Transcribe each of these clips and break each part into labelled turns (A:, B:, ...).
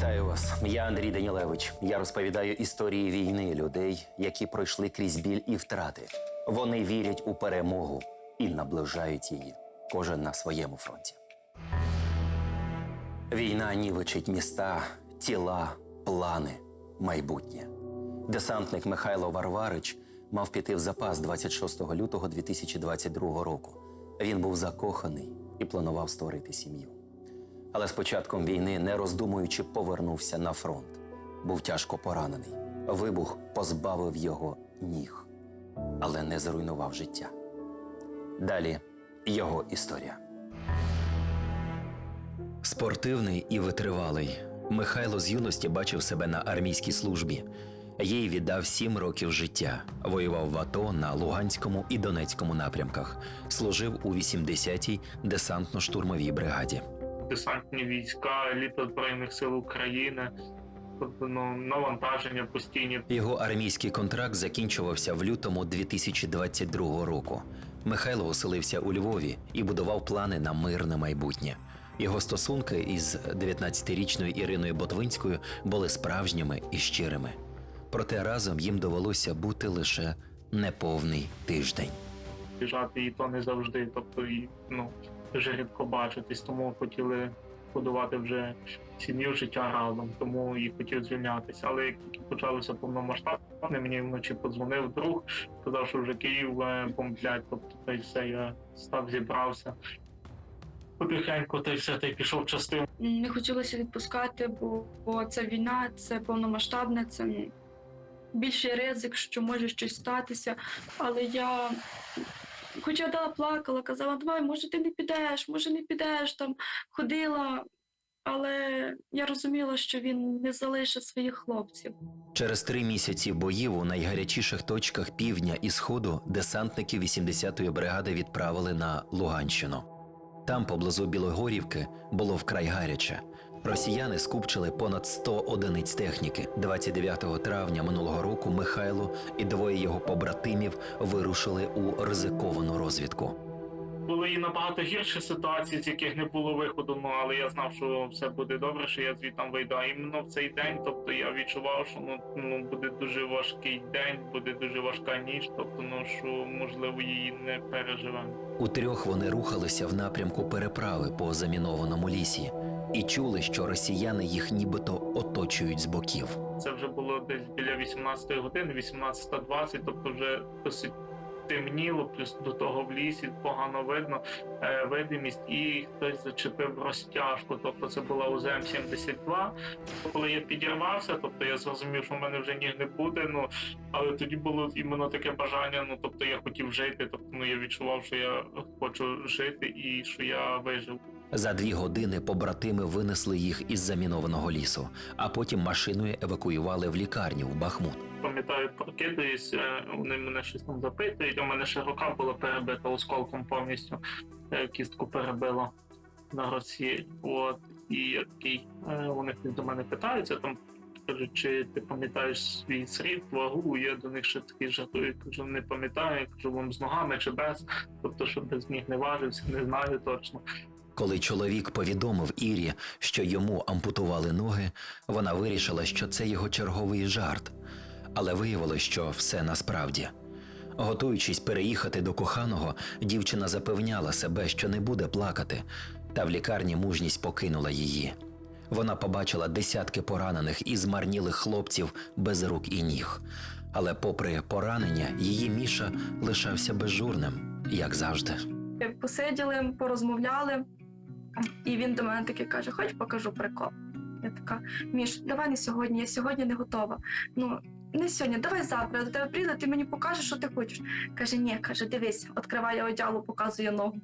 A: Вітаю вас. Я Андрій Данілевич. Я розповідаю історії війни людей, які пройшли крізь біль і втрати. Вони вірять у перемогу і наближають її. Кожен на своєму фронті. Війна нівечить міста, тіла, плани, майбутнє. Десантник Михайло Варварич мав піти в запас 26 лютого 2022 року. Він був закоханий і планував створити сім'ю. Але з початком війни, не роздумуючи, повернувся на фронт. Був тяжко поранений. Вибух позбавив його ніг, але не зруйнував життя. Далі його історія. Спортивний і витривалий. Михайло з юності бачив себе на армійській службі. Їй віддав сім років життя. Воював в АТО на Луганському і Донецькому напрямках. Служив у 80-й десантно-штурмовій бригаді.
B: Десантні війська, еліта Збройних сил України, тобто ну, навантаження постійні.
A: Його армійський контракт закінчувався в лютому 2022 року. Михайло оселився у Львові і будував плани на мирне майбутнє. Його стосунки із 19-річною Іриною Ботвинською були справжніми і щирими. Проте разом їм довелося бути лише неповний тиждень.
B: Біжати і то не завжди. Тобто, і, ну, дуже рідко бачитись, тому хотіли будувати вже сім'ю життя разом, тому і хотів звільнятися. Але як почалося повномасштабне, мені вночі подзвонив друг, сказав, що вже Київ е, бомблять. Тобто, та й все, я став, зібрався. Потихеньку та й все, та й пішов частину.
C: Не хотілося відпускати, бо, бо це війна, це повномасштабне, це більший ризик, що може щось статися. Але я, хоча да, плакала, казала, давай, може, ти не підеш, може, не підеш там, ходила. Але я розуміла, що він не залишить своїх хлопців.
A: Через три місяці боїв у найгарячіших точках півдня і сходу десантники 80-ї бригади відправили на Луганщину. Там, поблизу Білогорівки, було вкрай гаряче. Росіяни скупчили понад 100 одиниць техніки. 29 травня минулого року Михайло і двоє його побратимів вирушили у ризиковану розвідку.
B: Були і набагато гірші ситуації, з яких не було виходу. Ну але я знав, що все буде добре, що я звідти вийду. А іменно в цей день, тобто я відчував, що ну, ну буде дуже важкий день, буде дуже важка ніч. Тобто, ну що можливо її не переживемо.
A: У трьох вони рухалися в напрямку переправи по замінованому лісі і чули, що росіяни їх нібито оточують з боків.
B: Це вже було десь біля 18 години, 18.20, тобто вже досить темніло, плюс до того в лісі погано видно е, видимість, і хтось зачепив розтяжку. Тобто це була УЗМ 72 Коли я підірвався, тобто я зрозумів, що в мене вже ніг не буде. Ну але тоді було іменно таке бажання. Ну тобто я хотів жити. Тобто ну я відчував, що я хочу жити і що я вижив.
A: За дві години побратими винесли їх із замінованого лісу, а потім машиною евакуювали в лікарню в Бахмут.
B: Пам'ятаю, прокидаюсь, е, вони мене щось там запитують. У мене ще рука була перебита осколком повністю, е, кістку перебило на руці. От і такий, е, вони до мене питаються там. Кажуть, чи ти пам'ятаєш свій сріб, вагу? Я до них ще такий жартую, кажу, не пам'ятаю, кажу вам з ногами чи без. Тобто, що без ніг не важився, не знаю точно.
A: Коли чоловік повідомив Ірі, що йому ампутували ноги, вона вирішила, що це його черговий жарт. Але виявилось, що все насправді. Готуючись переїхати до коханого, дівчина запевняла себе, що не буде плакати, та в лікарні мужність покинула її. Вона побачила десятки поранених і змарнілих хлопців без рук і ніг. Але, попри поранення, її Міша лишався безжурним, як завжди.
C: Посиділи, порозмовляли, і він до мене таки каже: Хоч покажу прикол. Я така, Міш, давай не сьогодні, я сьогодні не готова. Ну, не сьогодні, давай завтра. До тебе прийду, ти мені покажеш, що ти хочеш. Каже, ні, каже, дивись, відкриває одягу, показує ногу.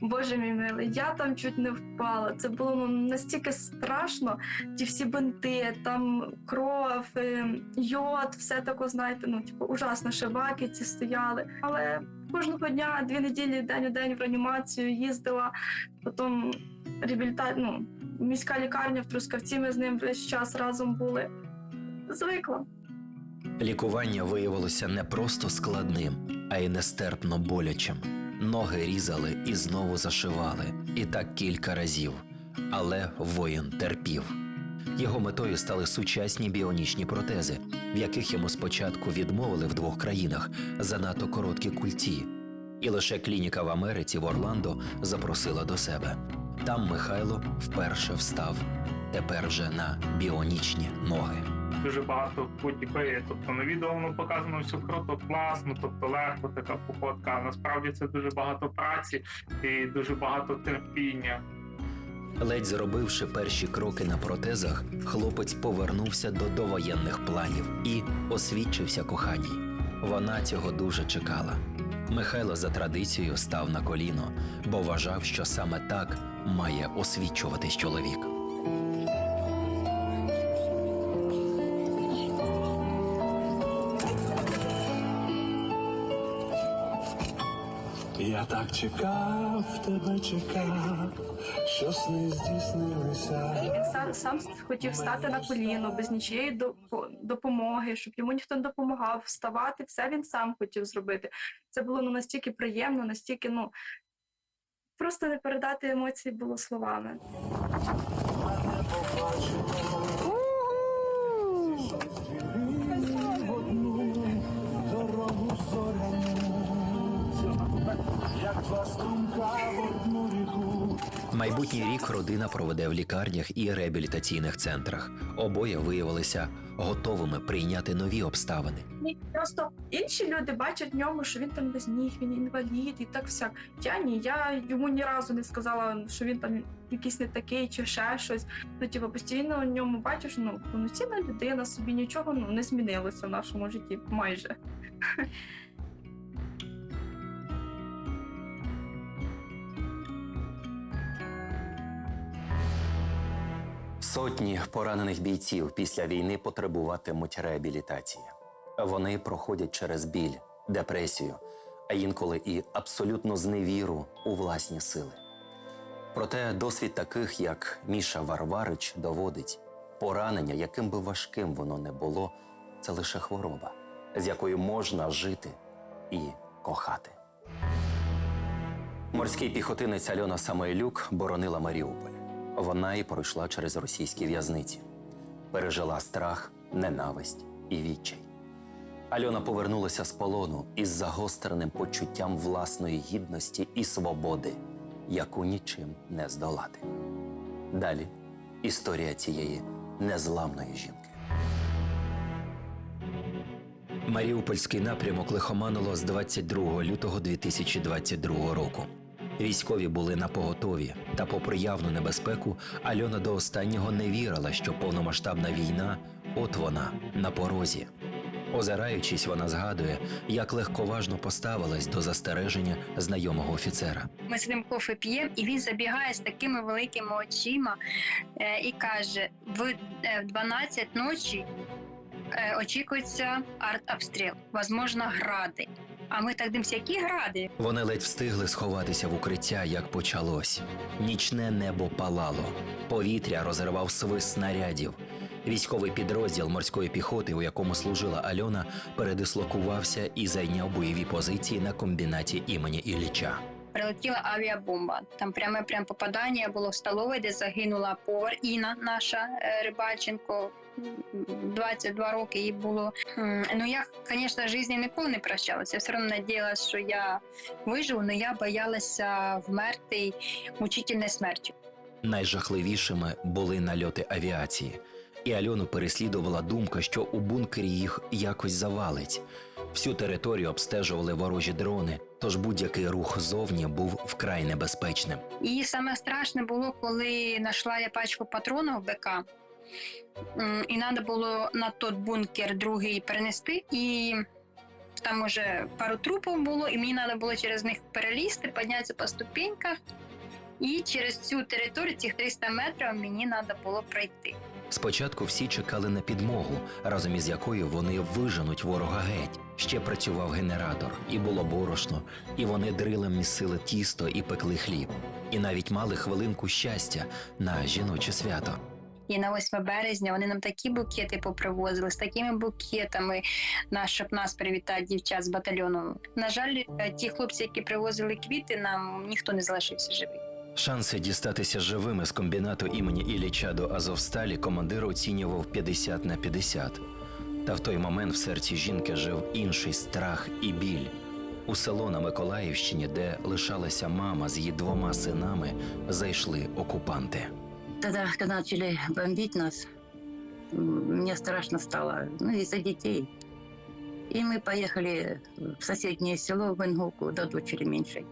C: Боже мій милий, я там чуть не впала. Це було ну, настільки страшно. Ті всі бинти, там кров, е, йод, все таке, знаєте, ну типу ужасно, шибаки ці стояли. Але кожного дня, дві неділі, день у день в реанімацію їздила. Потім реабіліта... ну, міська лікарня в Трускавці. Ми з ним весь час разом були. Звикла.
A: Лікування виявилося не просто складним, а й нестерпно болячим. Ноги різали і знову зашивали, і так кілька разів. Але воїн терпів. Його метою стали сучасні біонічні протези, в яких йому спочатку відмовили в двох країнах занадто короткі культі. І лише клініка в Америці в Орландо запросила до себе. Там Михайло вперше встав, тепер вже на біонічні ноги.
B: Дуже багато путікає. Тобто на відео воно показано все круто, класно, тобто легко така походка. Насправді це дуже багато праці і дуже багато терпіння.
A: Ледь зробивши перші кроки на протезах, хлопець повернувся до довоєнних планів і освідчився коханій. Вона цього дуже чекала. Михайло за традицією став на коліно, бо вважав, що саме так має освічуватись чоловік.
D: Я так чекав, тебе чекав, що сни здійснилися.
C: Він сам, сам хотів стати на коліно без нічиєї допомоги, щоб йому ніхто не допомагав вставати. Все він сам хотів зробити. Це було ну настільки приємно, настільки ну просто не передати емоції було словами.
A: Майбутній рік родина проведе в лікарнях і реабілітаційних центрах. Обоє виявилися готовими прийняти нові обставини.
C: Ні, просто інші люди бачать в ньому, що він там без ніг, він інвалід і так всяк. Я ні, я йому ні разу не сказала, що він там якийсь не такий чи ще щось. Ну, типу, постійно в ньому бачиш, ну повноцінна людина, собі нічого ну, не змінилося в нашому житті майже.
A: Сотні поранених бійців після війни потребуватимуть реабілітації. Вони проходять через біль, депресію, а інколи і абсолютну зневіру у власні сили. Проте досвід таких, як Міша Варварич, доводить, поранення, яким би важким воно не було, це лише хвороба, з якою можна жити і кохати. Морський піхотинець Альона Самойлюк боронила Маріуполь. Вона і пройшла через російські в'язниці, пережила страх, ненависть і відчай. Альона повернулася з полону із загостреним почуттям власної гідності і свободи, яку нічим не здолати. Далі історія цієї незламної жінки. Маріупольський напрямок лихоманило з 22 лютого 2022 року. Військові були на поготові, та, попри явну небезпеку, Альона до останнього не вірила, що повномасштабна війна от вона на порозі. Озираючись, вона згадує, як легковажно поставилась до застереження знайомого офіцера.
E: Ми з ним кофе п'ємо, і він забігає з такими великими очима е, і каже: в е, 12 ночі е, очікується артобстріл, возможно, гради. А ми так дивимося, які гради?
A: Вони ледь встигли сховатися в укриття, як почалось. Нічне небо палало, повітря розривав свист снарядів. Військовий підрозділ морської піхоти, у якому служила Альона, передислокувався і зайняв бойові позиції на комбінаті імені Ілліча.
E: Прилетіла авіабомба. Там пряме прям попадання було в столовій, де загинула повар Іна, наша е, Рибальченко. М, 22 роки їй було. Ну я, звісно, житті ніколи не прощалася. Я все одно надіялася, що я виживу, але я боялася вмерти мучительною смертю.
A: Найжахливішими були нальоти авіації, і Альону переслідувала думка, що у бункері їх якось завалить. Всю територію обстежували ворожі дрони, тож будь-який рух зовні був вкрай небезпечним.
E: І саме страшне було, коли знайшла я пачку патронів БК. І треба було на той бункер другий перенести. І там уже пару трупів було, і мені треба було через них перелізти, піднятися по ступеньках. І через цю територію, цих 300 метрів, мені треба було пройти.
A: Спочатку всі чекали на підмогу, разом із якою вони виженуть ворога геть. Ще працював генератор, і було борошно, і вони дрилем місили тісто і пекли хліб. І навіть мали хвилинку щастя на жіноче свято.
E: І на 8 березня вони нам такі букети попривозили з такими букетами, на, щоб нас привітати дівчат з батальйону. На жаль, е, ті хлопці, які привозили квіти, нам ніхто не залишився живий.
A: Шанси дістатися живими з комбінату імені Ілліча до Азовсталі командир оцінював 50 на 50. Та в той момент в серці жінки жив інший страх і біль. У село на Миколаївщині, де лишалася мама з її двома синами, зайшли окупанти.
F: Тогда, когда начали бомбить нас, м, мне страшно стало, ну, из-за детей. И мы поехали в соседнее село, в Ингулку, до дочери меньшей.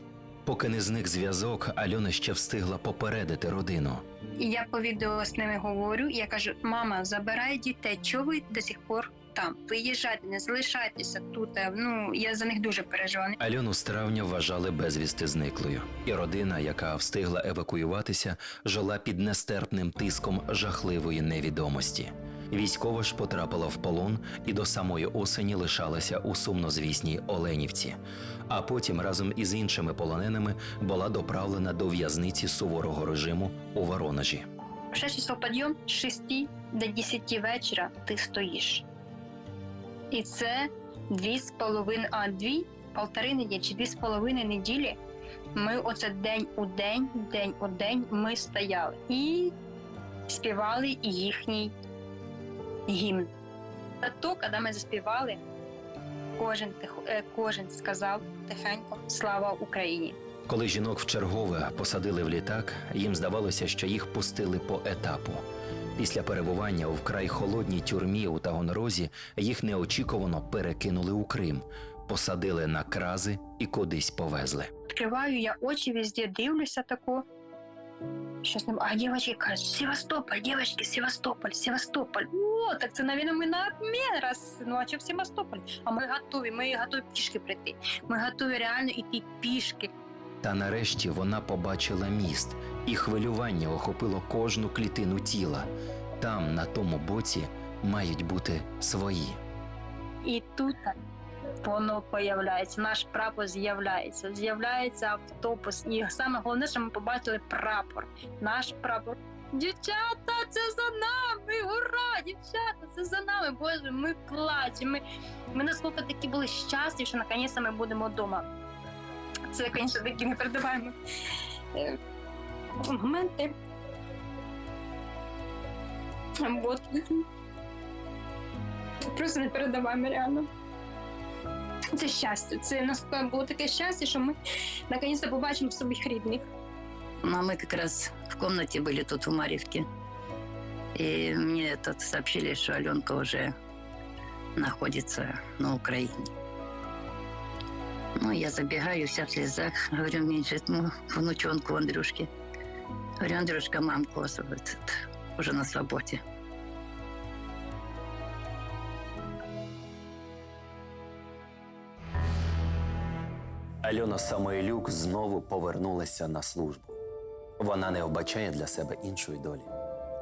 A: Поки не зник зв'язок, Альона ще встигла попередити родину.
E: І я по відео з ними говорю. І я кажу: мама, забирай дітей, чого ви до сих пор там? Виїжджайте, не залишайтеся тут. Е, Ну я за них дуже переживаю.
A: Альону з травня вважали безвісти зниклою, і родина, яка встигла евакуюватися, жила під нестерпним тиском жахливої невідомості. Військова ж потрапила в полон і до самої осені лишалася у сумнозвісній Оленівці. А потім разом із іншими полоненими була доправлена до в'язниці суворого режиму у Воронежі.
E: В 6 часов підйом з 6 до 10 вечора ти стоїш. І це дві з половиною, а дві, полтори неділі чи дві з половиною неділі. Ми оце день у день, день у день ми стояли і співали їхній гімн. Та то, коли ми заспівали, кожен, е, кожен сказав тихенько Слава Україні!
A: Коли жінок вчергове посадили в літак, їм здавалося, що їх пустили по етапу. Після перебування у вкрай холодній тюрмі у Таганрозі їх неочікувано перекинули у Крим, посадили на крази і кудись повезли.
E: Відкриваю я очі везде, дивлюся тако. Щось не а дівчатки кажуть, Севастополь, дівчатки, Севастополь, Севастополь. О, так це, навіть, ми на обмін раз, ну а чи в Севастополь? А ми готові, ми готові пішки прийти. Ми готові реально йти пішки.
A: Та нарешті вона побачила міст, і хвилювання охопило кожну клітину тіла. Там, на тому боці, мають бути свої.
E: І тут воно появляється, наш прапор з'являється. З'являється автобус. І саме головне, що ми побачили прапор. Наш прапор. Дівчата, це за нами! Ура! Дівчата, це за нами! Боже, ми плачемо. Ми, ми наскільки такі були щасливі, що наконець ми будемо вдома. Це, звісно, такі непередаваємо е, моменти. Вот. Просто непередаваємо реально. Це щастя. Це нас було таке щастя, що ми наконець побачимо своїх рідних.
F: Ну, а мы как в комнате были тут в Марьевке. И мне тут сообщили, что Аленка уже находится на Украине. Ну, я забегаю, вся в слезах, говорю, меньше этому внучонку Андрюшке. Говорю, Андрюшка, мамку вот, уже на свободе.
A: Альона Самойлюк знову повернулася на службу. Вона не вбачає для себе іншої долі,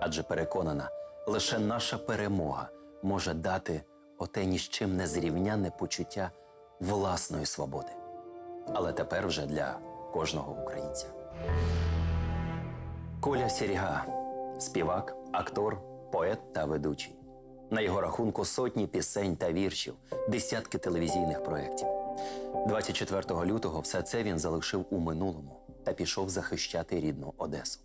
A: адже переконана, лише наша перемога може дати оте ні з чим не зрівнянне почуття власної свободи. Але тепер вже для кожного українця. Коля Сіріга співак, актор, поет та ведучий. На його рахунку сотні пісень та віршів, десятки телевізійних проєктів. 24 лютого все це він залишив у минулому та пішов захищати рідну Одесу.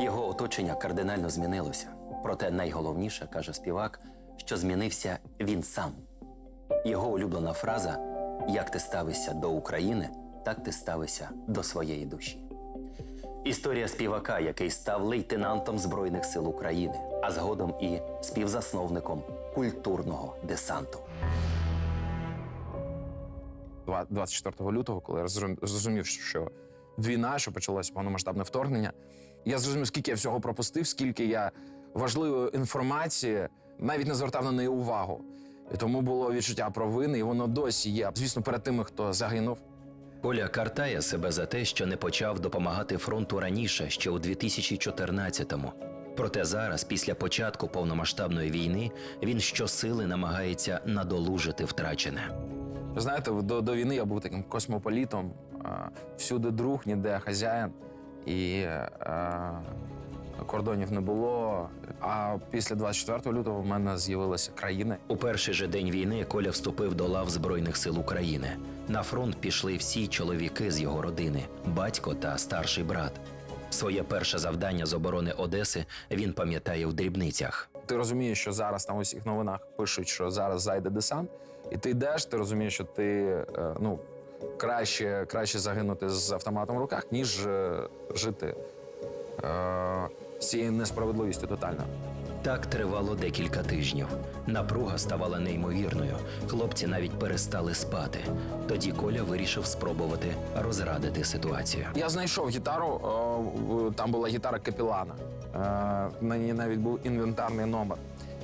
A: Його оточення кардинально змінилося. Проте найголовніше, каже співак, що змінився він сам. Його улюблена фраза Як ти ставишся до України, так ти ставишся до своєї душі. Історія співака, який став лейтенантом Збройних сил України, а згодом і співзасновником культурного десанту.
G: Два- 24 лютого, коли я зрозум- зрозумів, що війна, що почалося повномасштабне вторгнення, я зрозумів, скільки я всього пропустив, скільки я важливої інформації навіть не звертав на неї увагу. І тому було відчуття провини, і воно досі є. Звісно, перед тими, хто загинув.
A: Коля картає себе за те, що не почав допомагати фронту раніше, ще у 2014-му. Проте зараз, після початку повномасштабної війни, він щосили намагається надолужити втрачене.
G: Знаєте, до, до війни я був таким космополітом, а, всюди друг, ніде хазяїн. І а, кордонів не було. А після 24 лютого в мене з'явилися країни.
A: У перший же день війни Коля вступив до лав Збройних сил України. На фронт пішли всі чоловіки з його родини, батько та старший брат. Своє перше завдання з оборони Одеси він пам'ятає в дрібницях.
G: Ти розумієш, що зараз там у всіх новинах пишуть, що зараз зайде десант, і ти йдеш, ти розумієш, що ти е, ну краще, краще загинути з автоматом в руках, ніж е, жити е, з цією несправедливістю тотально.
A: Так тривало декілька тижнів. Напруга ставала неймовірною. Хлопці навіть перестали спати. Тоді Коля вирішив спробувати розрадити ситуацію.
G: Я знайшов гітару. о, Там була гітара Капілана. Е, На ній навіть був інвентарний номер.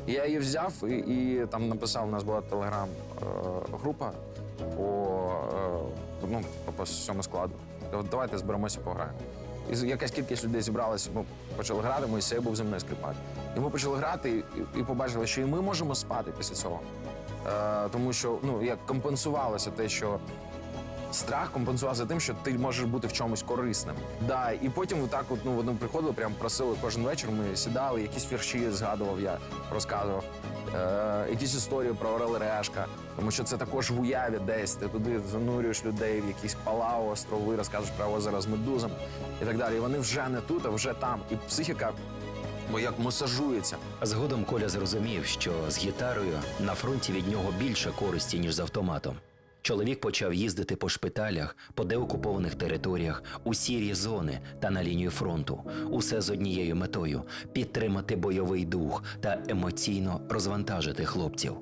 G: Я її взяв і, і там написав. У нас була телеграм-група по, е, ну, по- по цьому складу. Давайте зберемося, пограємо. І якась кількість людей зібралась, ми почали грати, Моїсей був зі мною скрипач. І ми почали грати і, і побачили, що і ми можемо спати після цього. Е, тому що ну, як компенсувалося те, що страх компенсувався тим, що ти можеш бути в чомусь корисним. Да, і потім так от, ну, вони приходили, прям просили кожен вечір. Ми сідали, якісь вірші згадував, я розказував. Е, якісь історії про Орел Решка, тому що це також в уяві десь. Ти туди занурюєш людей в якісь Палау, острови, розказуєш про озеро з медузами і так далі. І вони вже не тут, а вже там. І психіка, бо як масажується.
A: Згодом Коля зрозумів, що з гітарою на фронті від нього більше користі, ніж з автоматом. Чоловік почав їздити по шпиталях, по деокупованих територіях, у сірі зони та на лінію фронту. Усе з однією метою підтримати бойовий дух та емоційно розвантажити хлопців.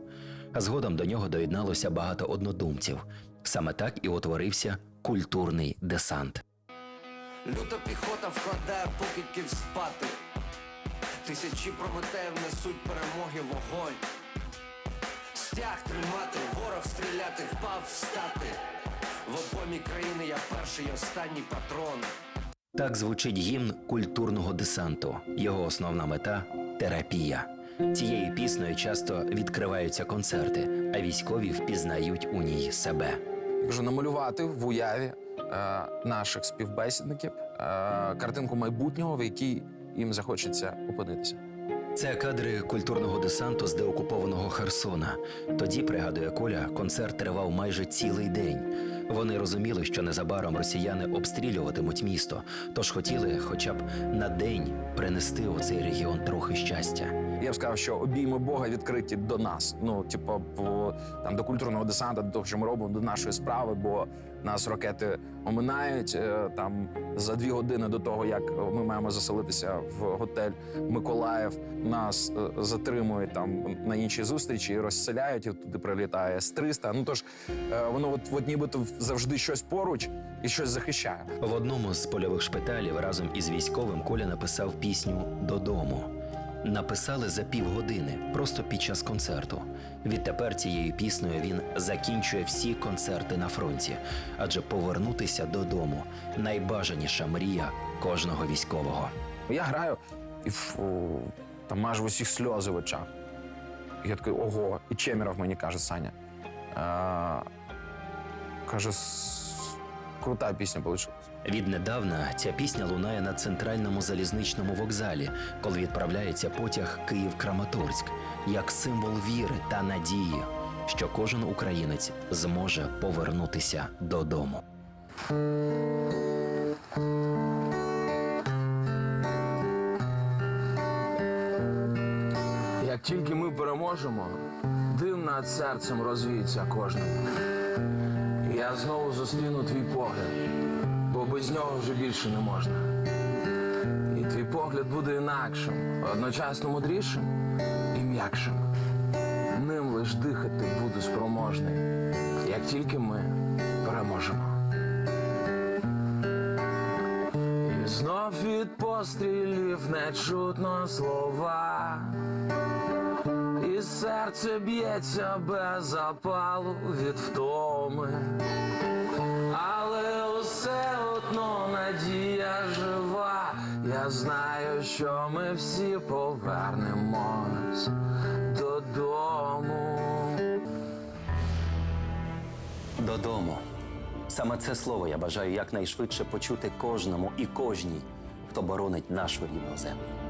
A: А згодом до нього доєдналося багато однодумців. Саме так і утворився культурний десант.
H: Люта піхота вкладає покидьків спати. Тисячі прометеїв несуть перемоги вогонь. Стяг тримати, ворог стріляти, впав встати. В обомі країни я перший і останній патрон.
A: Так звучить гімн культурного десанту. Його основна мета терапія. Цією піснею часто відкриваються концерти, а військові впізнають у ній себе.
G: Кажу, намалювати в уяві е, наших співбесідників е, картинку майбутнього, в якій їм захочеться опинитися.
A: Це кадри культурного десанту з деокупованого Херсона. Тоді, пригадує Коля, концерт тривав майже цілий день. Вони розуміли, що незабаром росіяни обстрілюватимуть місто, тож хотіли, хоча б на день принести у цей регіон трохи щастя.
G: Я б сказав, що обійми Бога відкриті до нас. Ну, типу, в- там до культурного десанту, до того, що ми робимо, до нашої справи, бо нас ракети оминають е, там за дві години до того, як ми маємо заселитися в готель Миколаїв. Нас е, затримують там на іншій зустрічі розселяють. І туди прилітає С-300. Ну тож е, воно от, от нібито завжди щось поруч і щось захищає.
A: В одному з польових шпиталів разом із військовим Коля написав пісню Додому. Написали за півгодини, просто під час концерту. Відтепер цією піснею він закінчує всі концерти на фронті, адже повернутися додому найбажаніша мрія кожного військового.
G: Я граю, і фу, там майже в усіх сльози в очах. Я такий, ого, і Чеміров мені каже, Саня. А, каже, крута пісня вийшла.
A: Віднедавна ця пісня лунає на центральному залізничному вокзалі, коли відправляється потяг Київ-Краматорськ, як символ віри та надії, що кожен українець зможе повернутися додому.
I: Як тільки ми переможемо, дим над серцем розвіється кожному. Я знову зустріну твій погляд, бо без нього вже більше не можна. І твій погляд буде інакшим, одночасно мудрішим і м'якшим. Ним лиш дихати буду спроможний, як тільки ми переможемо. І знов від пострілів не чутно слова. Серце б'ється без запалу від втоми, але усе одно надія жива. Я знаю, що ми всі повернемось додому.
J: Додому. Саме це слово я бажаю якнайшвидше почути кожному і кожній,
A: хто боронить нашу рідну землю.